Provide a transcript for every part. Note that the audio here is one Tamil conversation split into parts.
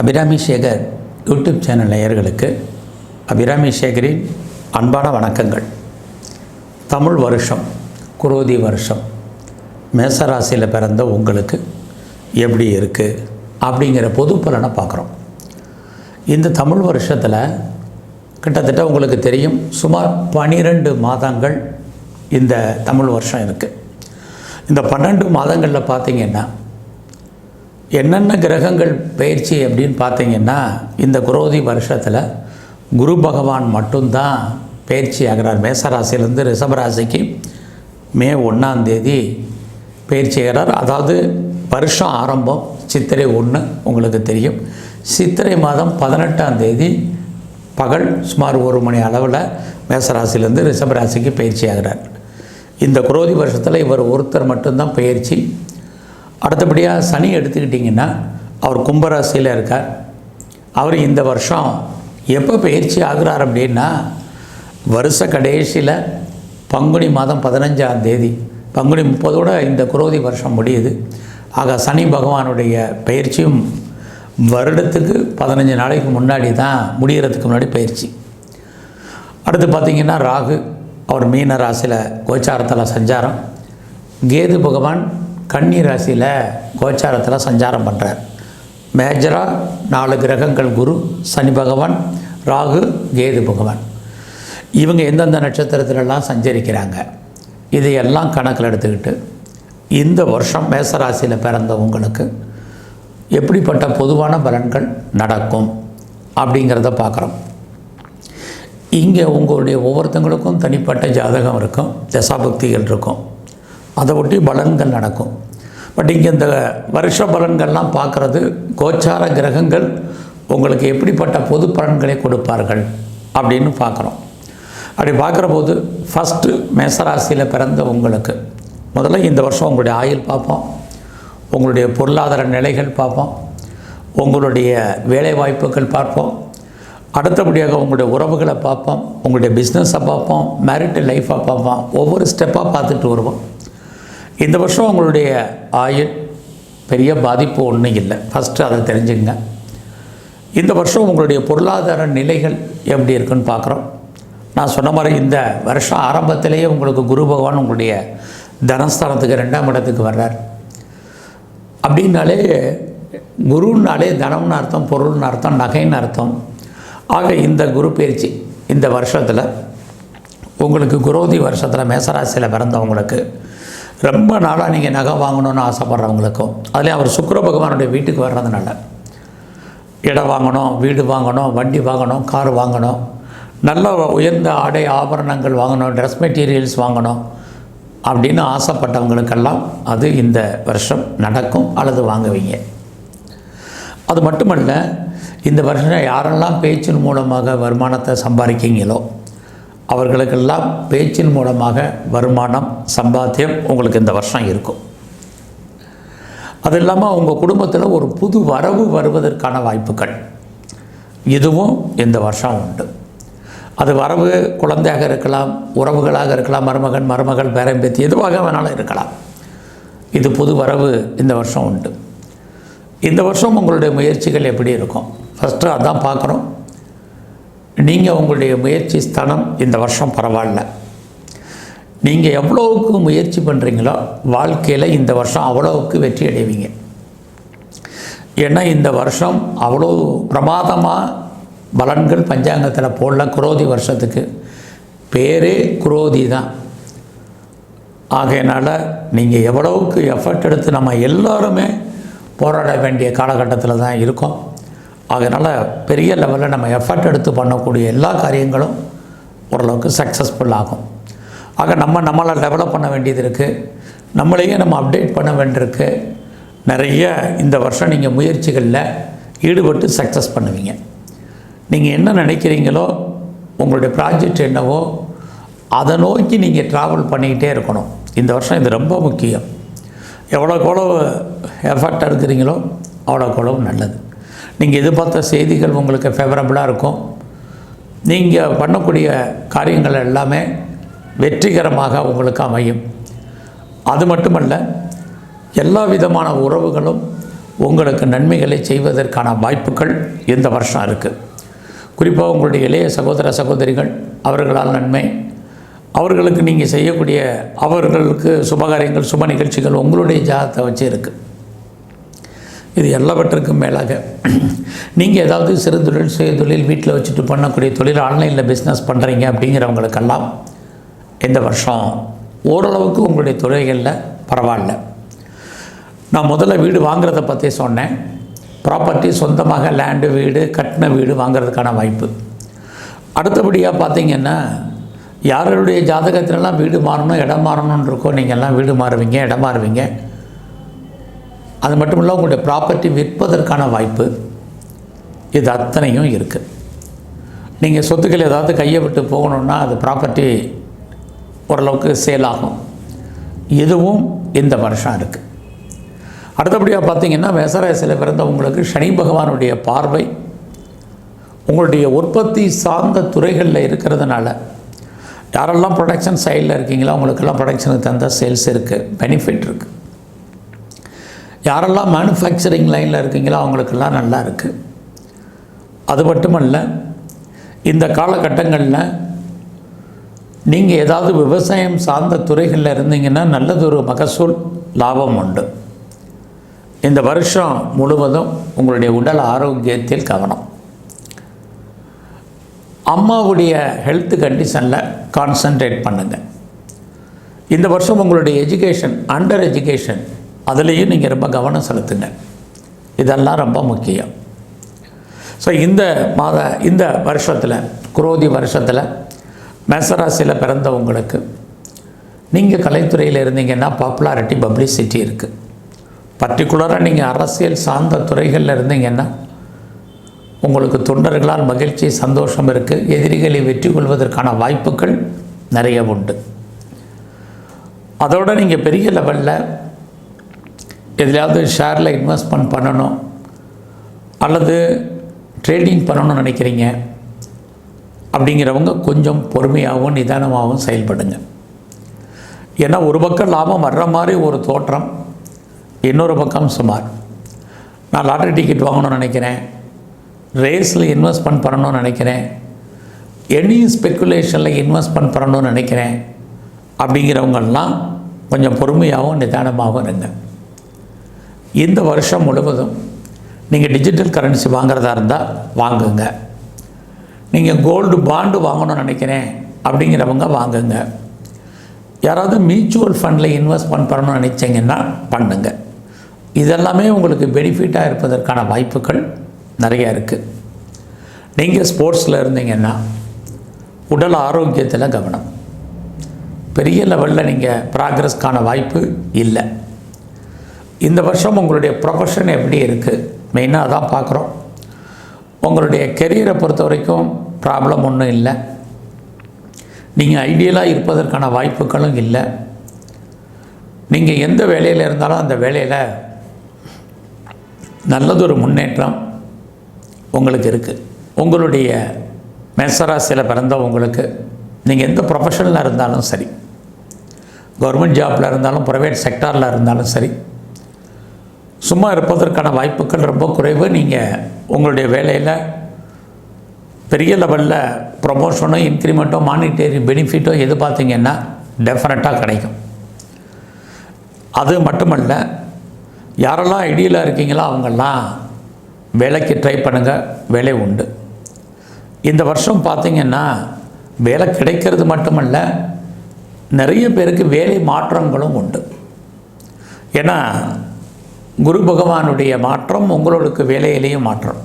அபிராமி சேகர் யூடியூப் சேனல் நேயர்களுக்கு அபிராமி சேகரின் அன்பான வணக்கங்கள். தமிழ் வருஷம் குரோதி வருஷம் மேசராசியில் பிறந்த உங்களுக்கு எப்படி இருக்குது அப்படிங்கிற பொது பலனை பார்க்குறோம். இந்த தமிழ் வருஷத்தில் கிட்டத்தட்ட உங்களுக்கு தெரியும் சுமார் பனிரெண்டு மாதங்கள் இந்த தமிழ் வருஷம் இருக்குது இந்த பன்னெண்டு மாதங்களில் பார்த்தீங்கன்னா என்னென்ன கிரகங்கள் பயிற்சி அப்படின்னு பார்த்தீங்கன்னா இந்த குரோதி வருஷத்தில் குரு பகவான் மட்டும்தான் பயிற்சி ஆகிறார். மேசராசிலேருந்து ரிஷபராசிக்கு மே ஒன்றாந்தேதி பயிற்சி ஆகிறார். அதாவது வருஷம் ஆரம்பம் சித்திரை ஒன்று உங்களுக்கு தெரியும். சித்திரை மாதம் பதினெட்டாம் தேதி பகல் சுமார் ஒரு மணி அளவில் மேசராசிலேருந்து ரிஷபராசிக்கு பயிற்சி ஆகிறார். இந்த குரோதி வருஷத்தில் இவர் ஒருத்தர் மட்டும்தான் பயிற்சி அடுத்தபடியாக சனி எடுத்துக்கிட்டிங்கன்னா அவர் கும்பராசியில் இருக்கார். அவர் இந்த வருஷம் எப்போ பயிற்சி ஆகிறார் அப்படின்னா வருஷ கடைசியில் பங்குனி மாதம் பதினஞ்சாம் தேதி பங்குனி முப்பதோடு இந்த குரோதி வருஷம் முடியுது. ஆக சனி பகவானுடைய பயிற்சியும் வருடத்துக்கு பதினஞ்சு நாளைக்கு முன்னாடி தான் முடிகிறதுக்கு முன்னாடி பயிற்சி. அடுத்து பார்த்திங்கன்னா ராகு அவர் மீன ராசியில் கோச்சாரத்தில் சஞ்சாரம். கேது பகவான் கன்னி ராசியில் கோச்சாரத்தில் சஞ்சாரம் பண்ணுறார் மேஜராக நாலு கிரகங்கள் குரு சனி பகவான் ராகு கேது பகவான். இவங்க எந்தெந்த நட்சத்திரத்திலலாம் சஞ்சரிக்கிறாங்க இதையெல்லாம் கணக்கில் எடுத்துக்கிட்டு இந்த வருஷம் மேசராசியில் பிறந்த உங்களுக்கு எப்படிப்பட்ட பொதுவான பலன்கள் நடக்கும் அப்படிங்கிறத பார்க்குறோம். இங்கே உங்களுடைய ஒவ்வொருத்தங்களுக்கும் தனிப்பட்ட ஜாதகம் இருக்கும் தசாபக்திகள் இருக்கும். அதை ஒட்டி பலன்கள் நடக்கும். பட் இங்கே இந்த வருஷ பலன்கள்லாம் பார்க்குறது கோச்சார கிரகங்கள் உங்களுக்கு எப்படிப்பட்ட பொது பலன்களை கொடுப்பார்கள் அப்படின்னு பார்க்குறோம். அப்படி பார்க்குற போது ஃபஸ்ட்டு மேசராசியில் பிறந்த உங்களுக்கு. முதல்ல இந்த வருஷம் உங்களுடைய ஆயுள் பார்ப்போம். உங்களுடைய பொருளாதார நிலைகள் பார்ப்போம். உங்களுடைய வேலை வாய்ப்புகள் பார்ப்போம். அடுத்தபடியாக உங்களுடைய உறவுகளை பார்ப்போம். உங்களுடைய பிஸ்னஸை பார்ப்போம். மேரிட்டல் லைஃப்பை பார்ப்போம். ஒவ்வொரு ஸ்டெப்பாக பார்த்துட்டு வருவோம். இந்த வருஷம் உங்களுடைய ஆயுள் பெரிய பாதிப்பு ஒன்றும் இல்லை. ஃபஸ்ட்டு அதை தெரிஞ்சுங்க. இந்த வருஷம் உங்களுடைய பொருளாதார நிலைகள் எப்படி இருக்குன்னு பார்க்குறோம் நான் சொன்ன மாதிரி இந்த வருஷம் ஆரம்பத்திலேயே உங்களுக்கு குரு பகவான் உங்களுடைய தனஸ்தானத்துக்கு ரெண்டாம் இடத்துக்கு வர்றார். அப்படின்னாலே குருன்னாலே தனம்னு அர்த்தம் பொருள்னு அர்த்தம் நகைன்னு அர்த்தம். ஆக இந்த குரு பயிற்சி இந்த வருஷத்தில் உங்களுக்கு குரோதி வருஷத்தில் மேசராசியில் பிறந்தவங்களுக்கு ரொம்ப நாளாக நீங்கள் நகை வாங்கணும்னு ஆசைப்பட்றவங்களுக்கும் அதுலேயும் அவர் சுக்கர பகவானுடைய வீட்டுக்கு வர்றதுனால. இடம் வாங்கணும் வீடு வாங்கணும் வண்டி வாங்கணும் கார் வாங்கணும் நல்ல உயர்ந்த ஆடை ஆபரணங்கள் வாங்கணும் ட்ரெஸ் மெட்டீரியல்ஸ் வாங்கணும் அப்படின்னு ஆசைப்பட்டவங்களுக்கெல்லாம் அது இந்த வருஷம் நடக்கும் அல்லது வாங்குவீங்க. அது மட்டுமல்ல இந்த வருஷம் யாரெல்லாம் பேச்சின் மூலமாக வருமானத்தை சம்பாதிக்கிறீங்களோ அவர்களுக்கெல்லாம் பேச்சின் மூலமாக வருமானம் சம்பாத்தியம் உங்களுக்கு இந்த வருஷம் இருக்கும். அது இல்லாமல் உங்கள் குடும்பத்தில் ஒரு புது வரவு வருவதற்கான வாய்ப்புகள். இதுவும் இந்த வருஷம் உண்டு. அது வரவு குழந்தையாக இருக்கலாம் உறவுகளாக இருக்கலாம் மருமகன் மருமகள் பேரம்பேத்தி எதுவாக வேணாலும் இருக்கலாம். இது புது வரவு இந்த வருஷம் உண்டு. இந்த வருஷம் உங்களுடைய முயற்சிகள் எப்படி இருக்கும்? ஃபஸ்ட்டு அதான் பார்க்குறோம் நீங்கள் உங்களுடைய முயற்சி ஸ்தானம் இந்த வருஷம் பரவாயில்ல. நீங்கள் எவ்வளோவுக்கு முயற்சி பண்ணுறீங்களோ வாழ்க்கையில் இந்த வருஷம் அவ்வளோவுக்கு வெற்றி அடைவீங்க. ஏன்னா இந்த வருஷம் அவ்வளோ பிரமாதமாக பலன்கள் பஞ்சாங்கத்தில் போடல குரோதி வருஷத்துக்கு. பேரே குரோதி தான். ஆகையினால் நீங்கள் எவ்வளவுக்கு எஃபர்ட் எடுத்து நம்ம எல்லாருமே போராட வேண்டிய காலகட்டத்தில் தான் இருக்கோம். அதனால் பெரிய லெவலில் நம்ம எஃபர்ட் எடுத்து பண்ணக்கூடிய எல்லா காரியங்களும் ஓரளவுக்கு சக்ஸஸ்ஃபுல் ஆகும். ஆக நம்ம நம்மளை டெவலப் பண்ண வேண்டியது இருக்குது நம்மளையே நம்ம அப்டேட் பண்ண வேண்டியிருக்கு. நிறைய இந்த வருஷம் நீங்கள் முயற்சிகளில் ஈடுபட்டு சக்ஸஸ் பண்ணுவீங்க. நீங்கள் என்ன நினைக்கிறீங்களோ உங்களுடைய ப்ராஜெக்ட் என்னவோ அதை நோக்கி நீங்கள் ட்ராவல் பண்ணிக்கிட்டே இருக்கணும். இந்த வருஷம் இது ரொம்ப முக்கியம். எவ்வளோக்கு எவ்வளோ எஃபர்ட் எடுக்கிறீங்களோ அவ்வளோக்கு எவ்வளோ நல்லது. நீங்கள் எதிர்பார்த்த செய்திகள் உங்களுக்கு ஃபேவரபுளாக இருக்கும். நீங்கள் பண்ணக்கூடிய காரியங்கள் எல்லாமே வெற்றிகரமாக உங்களுக்கு அமையும். அது மட்டுமல்ல எல்லா விதமான உறவுகளும் உங்களுக்கு நன்மைகளை செய்வதற்கான வாய்ப்புகள் இந்த வருஷம் இருக்குது குறிப்பாக உங்களுடைய இளைய சகோதர சகோதரிகள் அவர்களால் நன்மை. அவர்களுக்கு நீங்கள் செய்யக்கூடிய அவர்களுக்கு சுபகாரியங்கள் சுப நிகழ்ச்சிகள் உங்களுடைய ஜாதத்தை வச்சு இருக்குது இது எல்லாவற்றுக்கும் மேலாக. நீங்கள் ஏதாவது சிறு தொழில் சுய தொழில் வீட்டில் வச்சுட்டு பண்ணக்கூடிய தொழில் ஆன்லைனில் பிஸ்னஸ் பண்ணுறீங்க அப்படிங்கிறவங்களுக்கெல்லாம் இந்த வருஷம் ஓரளவுக்கு உங்களுடைய தொழில்களில் பரவாயில்ல. நான் முதல்ல வீடு வாங்குறத பற்றி சொன்னேன். ப்ராப்பர்ட்டி சொந்தமாக லேண்டு வீடு கட்டின வீடு வாங்குறதுக்கான வாய்ப்பு. அடுத்தபடியாக பார்த்தீங்கன்னா யாருடைய ஜாதகத்திலலாம் வீடு மாறணும் இடம் மாறணும்னு இருக்கோ நீங்கள்லாம் வீடு மாறுவீங்க இடம் மாறுவீங்க. அது மட்டும் இல்லை உங்களுடைய ப்ராப்பர்ட்டி விற்பதற்கான வாய்ப்பு இது அத்தனையும் இருக்குது நீங்கள் சொத்துக்கள் ஏதாவது கையை விட்டு போகணுன்னா அது ப்ராப்பர்ட்டி ஓரளவுக்கு சேல் ஆகும். இதுவும் இந்த வருஷம் இருக்குது அடுத்தபடியாக பார்த்தீங்கன்னா மேசராசியில் பிறந்தவங்களுக்கு சனி பகவானுடைய பார்வை உங்களுடைய உற்பத்தி சார்ந்த துறைகளில் இருக்கிறதுனால யாரெல்லாம் ப்ரொடக்ஷன் சைடில் இருக்கீங்களோ அவங்களுக்கெல்லாம் ப்ரொடக்ஷனுக்கு தந்த சேல்ஸ் இருக்குது பெனிஃபிட் இருக்குது யாரெல்லாம் மேனுஃபேக்சரிங் லைனில் இருக்கீங்களோ அவங்களுக்கெல்லாம் நல்லா இருக்குது அது மட்டுமல்ல இந்த காலகட்டங்களில் நீங்கள் ஏதாவது விவசாயம் சார்ந்த துறைகளில் இருந்தீங்கன்னா நல்லதொரு மகசூல் லாபம் உண்டு. இந்த வருஷம் முழுவதும் உங்களுடைய உடல் ஆரோக்கியத்தில் கவனம். அம்மாவுடைய ஹெல்த் கண்டிஷனில் கான்சன்ட்ரேட் பண்ணுங்கள் இந்த வருஷம் உங்களுடைய எஜுகேஷன் அண்டர் எஜுகேஷன் அதுலேயும் நீங்கள் ரொம்ப கவனம் செலுத்துங்க. இதெல்லாம் ரொம்ப முக்கியம். ஸோ இந்த மாத இந்த வருஷத்தில் குரோதி வருஷத்தில் மேசராசியில் பிறந்தவங்களுக்கு நீங்கள் கலைத்துறையில் இருந்தீங்கன்னா பாப்புலாரிட்டி பப்ளிசிட்டி இருக்குது பர்டிகுலராக நீங்கள் அரசியல் சார்ந்த துறைகளில் இருந்தீங்கன்னா உங்களுக்கு தொண்டர்களால் மகிழ்ச்சி சந்தோஷம் இருக்குது எதிரிகளை வெற்றி கொள்வதற்கான வாய்ப்புகள் நிறைய உண்டு. அதோடு நீங்கள் பெரிய லெவலில் எதுலையாவது ஷேரில் இன்வெஸ்ட்மெண்ட் பண்ணணும் அல்லது ட்ரேடிங் பண்ணணும்னு நினைக்கிறீங்க அப்படிங்கிறவங்க கொஞ்சம் பொறுமையாகவும் நிதானமாகவும் செயல்படுங்க. ஏன்னா ஒரு பக்கம் லாபம் வர்ற மாதிரி ஒரு தோற்றம் இன்னொரு பக்கம் சுமார். நான் லாட்ரி டிக்கெட் வாங்கணும்னு நினைக்கிறேன் ரேஸில் இன்வெஸ்ட்மெண்ட் பண்ணணும்னு நினைக்கிறேன் எனி ஸ்பெக்குலேஷனில் இன்வெஸ்ட்மெண்ட் பண்ணணும்னு நினைக்கிறேன் அப்படிங்கிறவங்கெல்லாம் கொஞ்சம் பொறுமையாகவும் நிதானமாகவும் இருங்க. இந்த வருஷம் முழுவதும் நீங்கள் டிஜிட்டல் கரன்சி வாங்குறதா இருந்தால் வாங்குங்க. நீங்கள் கோல்டு பாண்டு வாங்கணும்னு நினைக்கிறேன் அப்படிங்கிறவங்க வாங்குங்க. யாராவது மியூச்சுவல் ஃபண்டில் இன்வெஸ்ட்மெண்ட் பண்ணணும்னு நினச்சிங்கன்னா பண்ணுங்க. இதெல்லாமே உங்களுக்கு பெனிஃபிட்டாக இருப்பதற்கான வாய்ப்புகள் நிறையா இருக்குது நீங்கள் ஸ்போர்ட்ஸில் இருந்தீங்கன்னா உடல் ஆரோக்கியத்தில் கவனம். பெரிய லெவலில் நீங்கள் ப்ராக்ரஸ்க்கான வாய்ப்பு இல்லை. இந்த வருஷம் உங்களுடைய ப்ரொஃபஷன் எப்படி இருக்குது மெயினாக தான் பார்க்குறோம். உங்களுடைய கெரியரை பொறுத்த வரைக்கும் ப்ராப்ளம் ஒன்றும் இல்லை. நீங்கள் ஐடியலாக இருப்பதற்கான வாய்ப்புகளும் இல்லை. நீங்கள் எந்த வேலையில் இருந்தாலும் அந்த வேலையில் நல்லதொரு முன்னேற்றம் உங்களுக்கு இருக்குது உங்களுடைய மெசராசியில் பிறந்த உங்களுக்கு. நீங்கள் எந்த ப்ரொஃபஷனில் இருந்தாலும் சரி. கவர்மெண்ட் ஜாப்பில் இருந்தாலும் ப்ரைவேட் செக்டாரில் இருந்தாலும் சரி. சும்மா இருப்பதற்கான வாய்ப்புகள் ரொம்ப குறைவு. நீங்கள் உங்களுடைய வேலையில் பெரிய லெவலில் ப்ரொமோஷனோ இன்க்ரிமெண்ட்டோ மானிட்டரி பெனிஃபிட்டோ எது பார்த்தீங்கன்னா டெஃபினட்டாக கிடைக்கும். அது மட்டுமல்ல யாரெல்லாம் ஐடியலாக இருக்கீங்களோ அவங்கெல்லாம் வேலைக்கு ட்ரை பண்ணுங்கள் வேலை உண்டு. இந்த வருஷம் பார்த்திங்கன்னா வேலை கிடைக்கிறது மட்டுமல்ல நிறைய பேருக்கு வேலை மாற்றங்களும் உண்டு. ஏன்னா குரு பகவானுடைய மாற்றம் உங்களுக்கு வேலையிலேயும் மாற்றம்.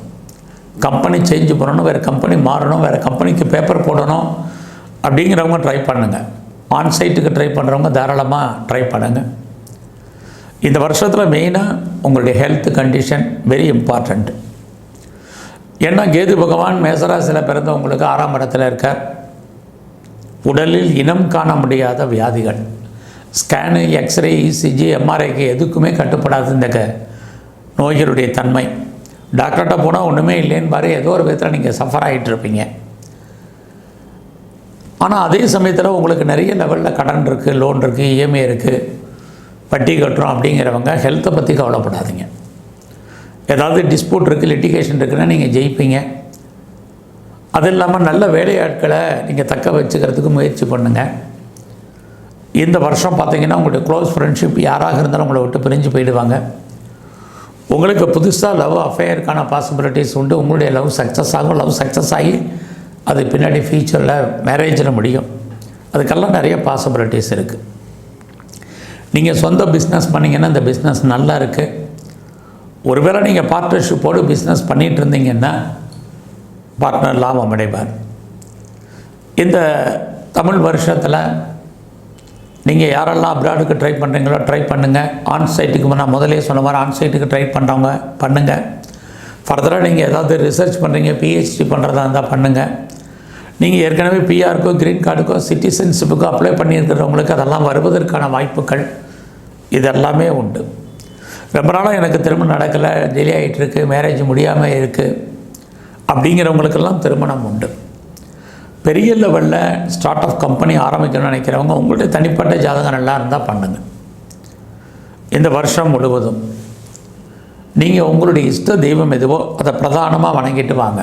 கம்பெனி சேஞ்ச் பண்ணணும் வேறு கம்பெனி மாறணும் வேறு கம்பெனிக்கு பேப்பர் போடணும் அப்படிங்கிறவங்க ட்ரை பண்ணுங்கள் ஆன் சைட்டுக்கு ட்ரை பண்ணுறவங்க தாராளமாக ட்ரை பண்ணுங்கள் இந்த வருஷத்தில் மெயினாக உங்களுடைய ஹெல்த் கண்டிஷன் வெரி இம்பார்ட்டண்ட் ஏன்னா கேது பகவான் மேசராசியில் பிறந்தவங்களுக்கு ஆறாம் இடத்துல இருக்கார். உடலில் இனம் காண முடியாத வியாதிகள். ஸ்கேனு எக்ஸ்ரே இசிஜி எம்ஆர்ஐக்கு எதுக்குமே கட்டுப்படாது இந்த க நோய்களுடைய தன்மை. டாக்டர்கிட்ட போனால் ஒன்றுமே இல்லைன்னு பாரு ஏதோ ஒரு விதத்தில் நீங்கள் சஃபர் ஆகிட்டு இருப்பீங்க ஆனால் அதே சமயத்தில் உங்களுக்கு நிறைய லெவலில் கடன் இருக்குது லோன் இருக்குது இஎம்ஐ இருக்குது வட்டி கட்டுறோம் அப்படிங்கிறவங்க ஹெல்த்தை பற்றி கவலைப்படாதீங்க. ஏதாவது டிஸ்பியூட் இருக்குது லிட்டிகேஷன் இருக்குன்னா நீங்கள் ஜெயிப்பீங்க. அது இல்லாமல் நல்ல வேலையாட்களை நீங்கள் தக்க வச்சுக்கிறதுக்கு முயற்சி பண்ணுங்கள் இந்த வருஷம் பார்த்தீங்கன்னா உங்களுடைய க்ளோஸ் ஃப்ரெண்ட்ஷிப் யாராக இருந்தாலும் உங்களை விட்டு பிரிஞ்சு போயிடுவாங்க. உங்களுக்கு புதுசாக லவ் அஃபேருக்கான பாசிபிலிட்டிஸ் உண்டு. உங்களுடைய லவ் சக்ஸஸ் ஆகும். லவ் சக்ஸஸ் ஆகி அது பின்னாடி ஃப்யூச்சரில் மேரேஜில் முடியும். அதுக்கெல்லாம் நிறைய பாசிபிலிட்டிஸ் இருக்குது நீங்கள் சொந்த பிஸ்னஸ் பண்ணிங்கன்னா இந்த பிஸ்னஸ் நல்லா இருக்குது ஒருவேளை நீங்கள் பார்ட்னர்ஷிப்போடு பிஸ்னஸ் பண்ணிகிட்டு இருந்தீங்கன்னா பார்ட்னர் லாபம் அடைவார். இந்த தமிழ் வருஷத்தில் நீங்கள் யாரெல்லாம் அப்ராடுக்கு ட்ரை பண்ணுறீங்களோ ட்ரை பண்ணுங்கள் ஆன் சைட்டுக்கு நான் முதலே சொன்ன மாதிரி ஆன் சைட்டுக்கு ட்ரை பண்ணுறவங்க பண்ணுங்கள் ஃபர்தராக நீங்கள் ஏதாவது ரிசர்ச் பண்ணுறீங்க பிஹெச்டி பண்ணுறதா இருந்தால் பண்ணுங்கள் நீங்கள் ஏற்கனவே பிஆருக்கோ க்ரீன் கார்டுக்கோ சிட்டிசன்ஷிப்புக்கோ அப்ளை பண்ணியிருக்கிறவங்களுக்கு அதெல்லாம் வருவதற்கான வாய்ப்புகள் இதெல்லாமே உண்டு. ரொம்ப நாளாக எனக்கு திருமணம் நடக்கலை டிலே ஆகிட்டுருக்கு மேரேஜ் முடியாமல் இருக்குது அப்படிங்கிறவங்களுக்கெல்லாம் திருமணம் உண்டு. பெரிய லெவலில் ஸ்டார்ட் அப் கம்பெனி ஆரம்பிக்கணும்னு நினைக்கிறவங்க உங்களுடைய தனிப்பட்ட ஜாதகம் நல்லா இருந்தால் பண்ணுங்கள் இந்த வருஷம் முழுவதும் நீங்கள் உங்களுடைய இஷ்ட தெய்வம் எதுவோ அதை பிரதானமாக வணங்கிட்டு வாங்க.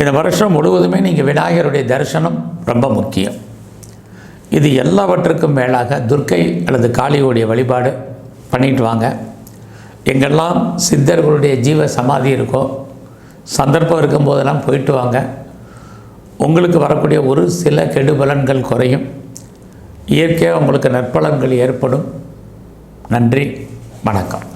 இந்த வருஷம் முழுவதுமே நீங்கள் விநாயகருடைய தரிசனம் ரொம்ப முக்கியம். இது எல்லாவற்றுக்கும் மேலாக துர்க்கை அல்லது காளியோடைய வழிபாடு பண்ணிட்டு வாங்க. எங்கெல்லாம் சித்தர்களுடைய ஜீவ சமாதி இருக்கோ சந்தர்ப்பம் இருக்கும்போதெல்லாம் போயிட்டு வாங்க. உங்களுக்கு வரக்கூடிய ஒரு சில கெடுபலன்கள் குறையும். இயற்கையாக உங்களுக்கு நற்பலன்கள் ஏற்படும். நன்றி. வணக்கம்.